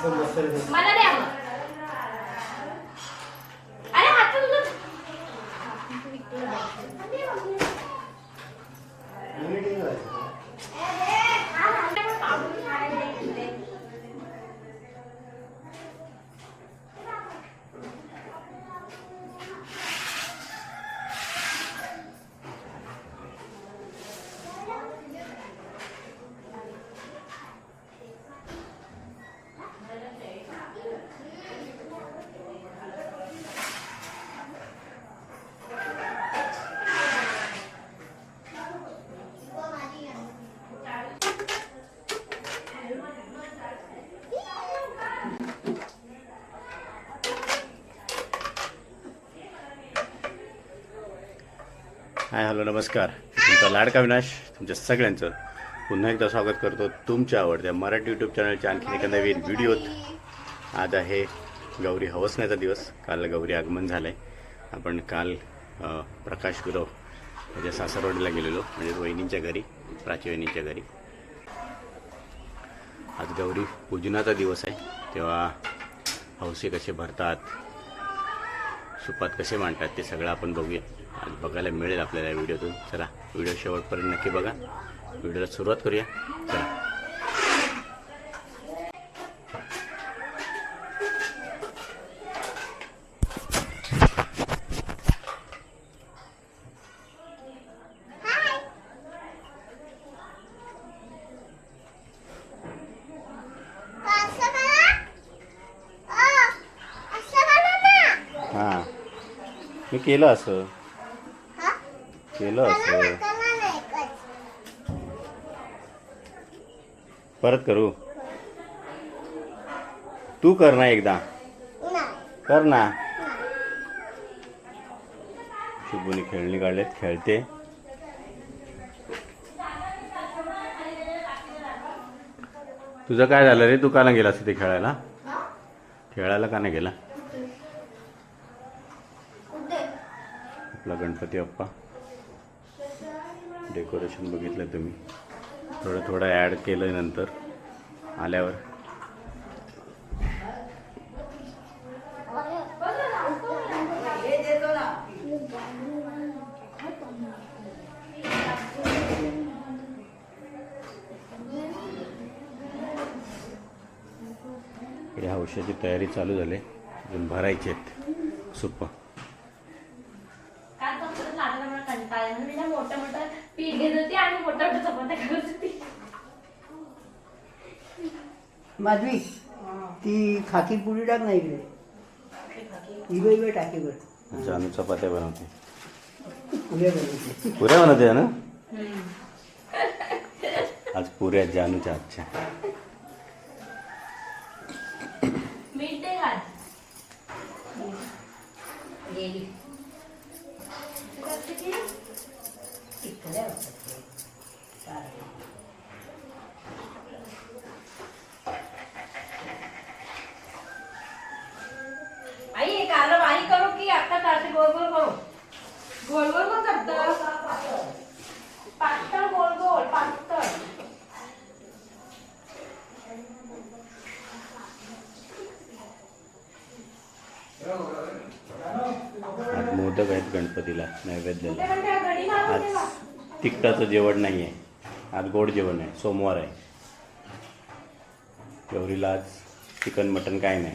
मला द्या मग अरे हात तुझं हाय हॅलो नमस्कार. तुमचा लाडका विनाश तुमच्या सगळ्यांचं पुन्हा एकदा स्वागत करतो तुमच्या आवडत्या मराठी यूट्यूब चॅनलच्या आणखीन एका नवीन व्हिडिओत आज आहे गौरी हवसण्याचा दिवस. काल गौरी आगमन झालं आहे आपण काल प्रकाश गुरव त्याच्या सासरवाडीला गेलेलो म्हणजे वहिनींच्या घरी प्राची वहिनींच्या घरी. आज गौरी पूजनाचा दिवस आहे. तेव्हा हौसे कसे भरतात सुपात कसे मांडतात ते सगळं आपण बघूया. आज बघायला मिळेल आपल्याला या व्हिडिओतून. चला व्हिडिओ शेवटपर्यंत नक्की बघा. व्हिडिओला सुरुवात करूया. चला. मी केलं असं. केलं असं परत करू? तू कर ना एकदा. कर ना. शुभूने खेळणी काढलेत खेळते. तुझं काय झालं रे? तू का नाही गेलास तिथे खेळायला? खेळायला का नाही गेला? आपला गणपती बाप्पा. डेकोरेशन बघितलं तुम्ही. थोडं थोडं ॲड केलं नंतर. आल्यावर. इकडे औषधाची तयारी चालू झाली. अजून भरायची आहेत. सुप्पा काल फक्त लाटायला मला कंटाळा आला. म्हणून मी ना मोठं मोठं पीठ घेत होती आणि मोठ्या मोठ्या चपात्या करत होती माधवी ती खाकी पुडी टाक ना इकडे. इकडे इकडे टाके बर जानू चपात्या बनवते. पुढे बनवते. पुऱ्या बनवते ना? आज पुऱ्या जानूच्या आजच्या. मीठ दे घाल गेली आई एक आलं बाई करू की आता तासे गोल गोल करू गोल गोल मग करतं पातळ गोल गोल पातळ आज मोदक आहेत गणपतीला नैवेद्याला. आज तिखटाचं जेवण नाही आहे आज गोड जेवण आहे. सोमवार आहे. गौरीला आज चिकन मटन काय नाही.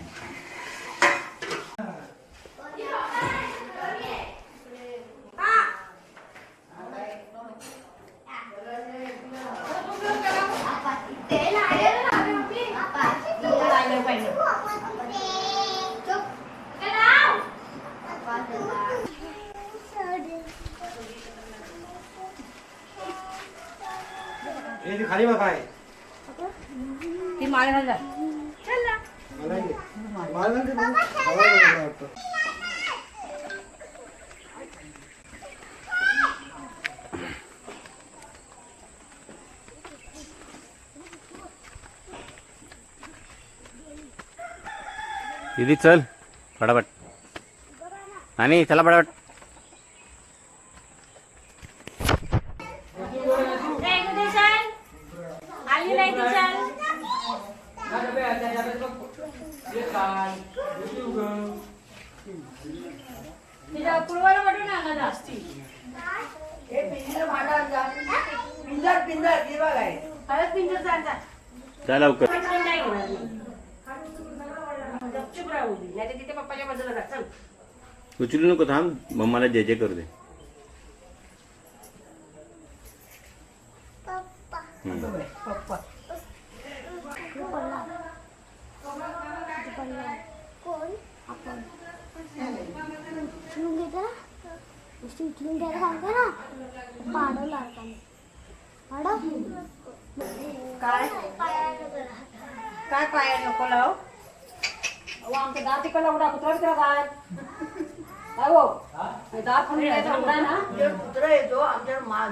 हे ते खाली बघा आहे ती माळ घालला मला घे. मला नाही ते बघ. मला वेगळं वाटतं. दीदी चल फटाफट आणि चला फटाफट आली नाही ती हे पिंजर भांडा जा पिंजर पिंजर हे बघ आहे हळद पिंजर जा जा. जा लवकर. नाही होणार गपचूप राहू दे नाही तिथे पप्पाच्या बाजूला जा चल उचलू नको थांब. मम्माला जे जे करू दे. हम्म. पप्पा कोण आपण उचलून घेतो ना नुसती उचलून घ्यायला ना पाडव काय? काय पाया नको लाव. अहो, आमचं दात इकडला उडा कुत्रा बित्रा काय काय हो? दात पण इकडे उडा ना? आमच्याकडे कुत्रा येतो मा-.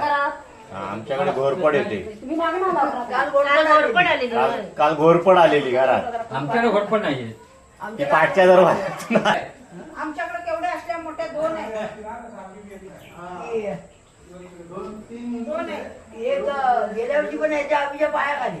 घरात. आमच्याकडे घोरपड येते. तुम्ही मागे ना लावता. काल आलेली. घोरपड आलेली घरात. आमच्याकडे नाहीये. ती आमच्याकडे पाठच्या दरवाजात आमच्याकडे केवढे असल्या मोठ्या दोन आहेत. दोन एक अं, गेल्या वर्षी पण याच्या आम्हीच्या पाया खाली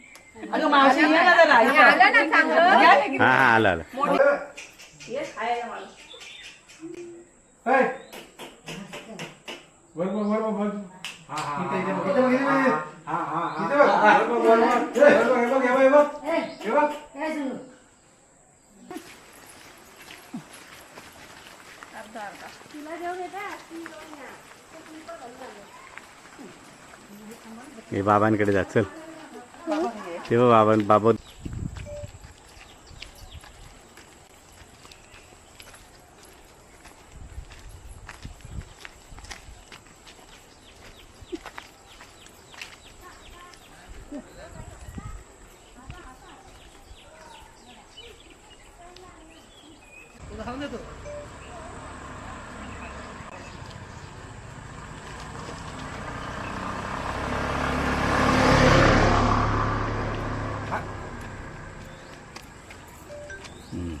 अगं मावशी ये ना जरा हा हा आला आला ये खायला मला. हे. वर बघ, वर बघ, वर. इथे, इथे बघ, इथे बघ, इथे बघ, इथे. इथे बघ, वर बघ, वर बघ. हे, वर बघ, हे बघ, हे बघ, हे बघ. हे बघ. तुला जेव घेता हे बाबांकडे जा चल ते बघ बाबा बाबा हम्म, चल हे जरा एक काढी आमचं त्यांना पण दाखवा खालचे आहे हा, दिसतंय. त्यांना वरच्याला घ्या खालच्याला घ्या वाट बघताय बरोबर खाली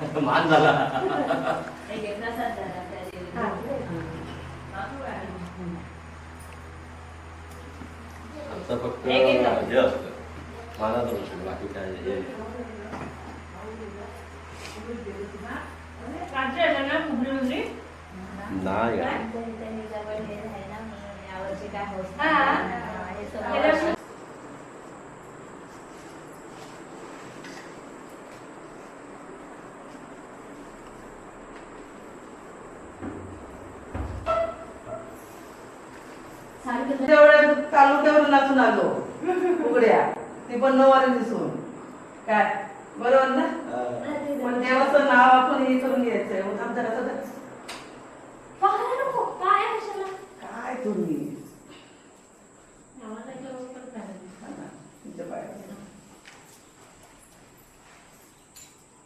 मान झाला. आता फक्त एक एक लावा. हे असतं. मानाचं नसतं बाकी काय? नाही. तेवढ्या तालुक्यावर नाचून आलो उघड्या ती पण नऊवारी दिसून. काय? बरोबर ना? पण देवाचं नाव आपण हे करून घ्यायचंय. काय तुम्ही.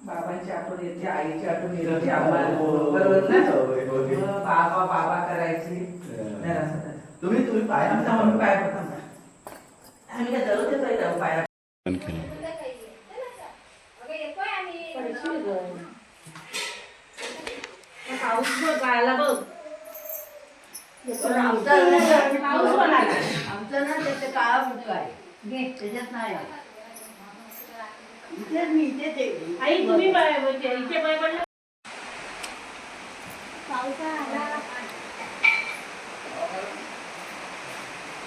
बाबांची आठवण येते आईची आठवण येते आम्हाला. बरोबर ना? बाबा बाबा करायची. तुम्ही तुम्ही पाय आमचा म्हणून पाय पडतात. आम्ही काय दररोज पाया आम्ही पाऊस बघ पायाला बघ. पण आमचं ना- पाऊस पण आला आमचं ना त्याचं काळा मुलगा आहे. त्याच्यात नाही आहे. इथेच मी इथेच आहे. आई तुम्ही पाय इथे पाय पडला. पावसा आला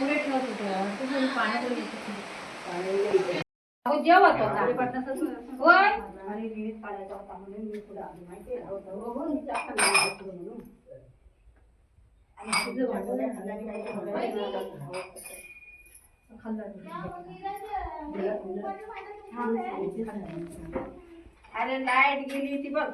पुढे होतं. तुझं पाण्यात येत होतं. अहो जेव्हा तो होय. आणि विहिरीत पाण्याचा होता म्हणून मी पुढे आली. माहिती आहे ना, हो, हो, म्हणून. आणि तुझं खाल्ल्याने काही. अरे लाइट गेली ती बघ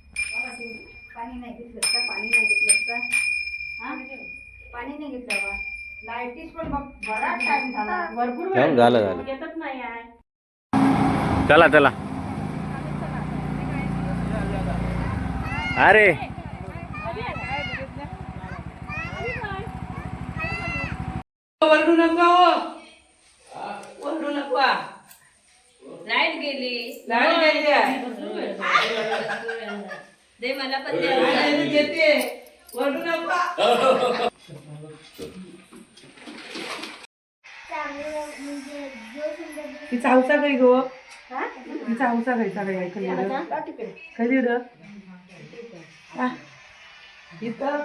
पाणी नाही घेतलं का पाणी नाही घेतलं का हा पाणी नाही घेतलं बा लाईटीच पण बराच टाइम झाला भरपूर झालं, झालं, झालं. येतच नाही आहे चला चला अरे ओरडू नका. हो. ओरडू नका. लाइट गेली. लाइट गेली आहे. दे मला पण लाइट गेली, देते. ओरडू नका. तिचा हौसा काही गो? तिचा हौसा खायचा काही ऐकून कधी इथं.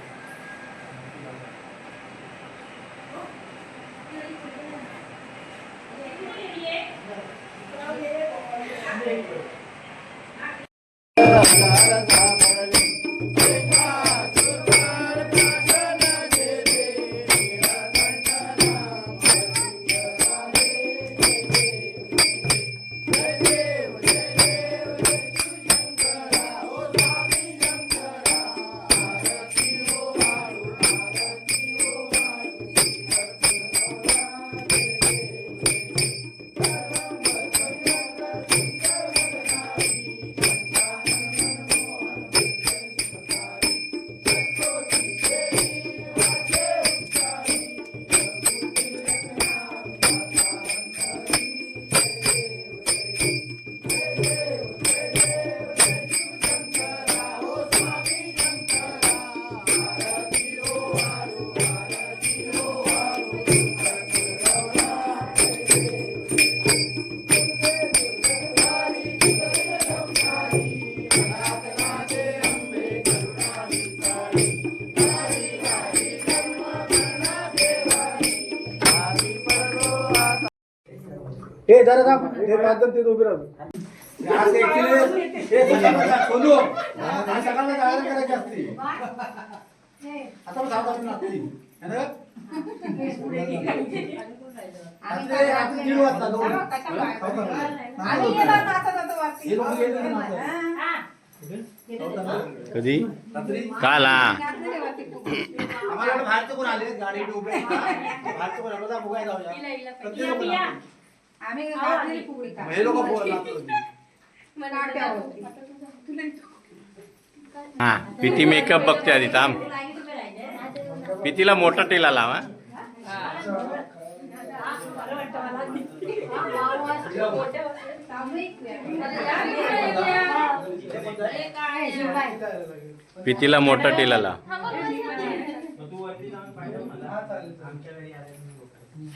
हे जरा थांब हे माध्यम ते उभे राहतो आज actually हे सगळं सोनू आज सगळ्यांना जायला करायची असते आता जाऊ आपण लागते है ना? रात्री रात्री दीड वाजता दोन आम्ही गेलो आता आता जातो वाटते. हे लोकं गेले ना आता. हा. कधी रात्री काल हा खूप. आम्हाला वाटलं बाहेरचे कोण आले गाडी उभे आहेत. बाहेरचे कोण आले? बघायला जाऊया. प्रत्येक लोकं लागले. आम्ही रात्री फुगडी का हे लोक लागतो हा पिती मेकअप बघते आधी थांब. पितीला मोठा टेला लावा. पितीला मोठा टेला लाव.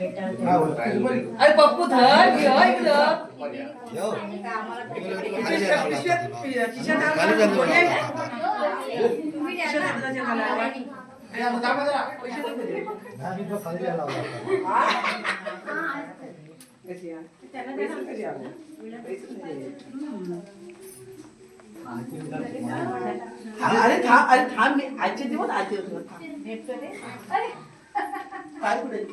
अरे पप्पू धर इकडं. हे नाही. अरे थांब अरे थांब मी आजचे दिवस आजचे दिवस. काय कुठे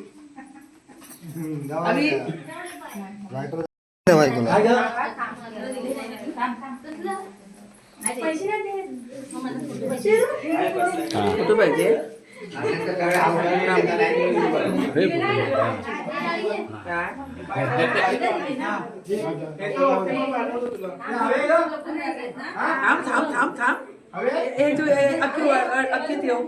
गं? कुठे पाहिजे? थांब थांब थांब थांब? हे तू अख्खी व- अख्खी ठेव.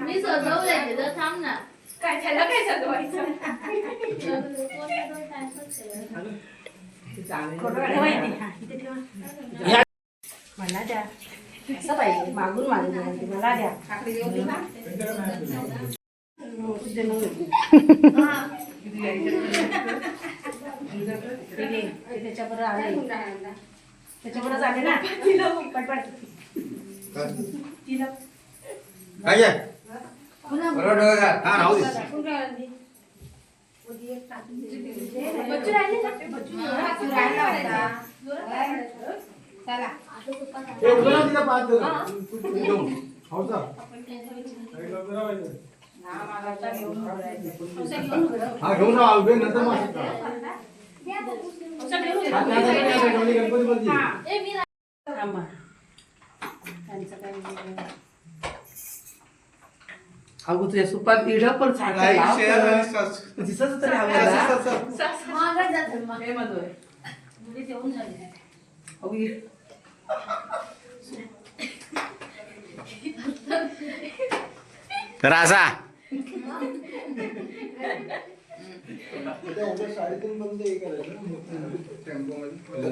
मी सजवलंय जर थांब ना काय त्याला काय सजवायचं मला द्या असं पाहिजे मागून मागून मागून. मला द्या त्याच्याबरोबर आले. त्याच्याबरोबर आले ना? पटपट. काय? आहे? बरोबर डोळे का? हा, राहू दे. बच्चू राहिले ना बच्चू राहिला. हे पाच. हो? जा. हा, घेऊन नंतर मग अगो तुझ्या सुपात इड पण दिसत तरी सस- आम्हाला. उद्या- उद्या साडेतीन पर्यंत हे करायचं ना, टेम्पोमध्ये.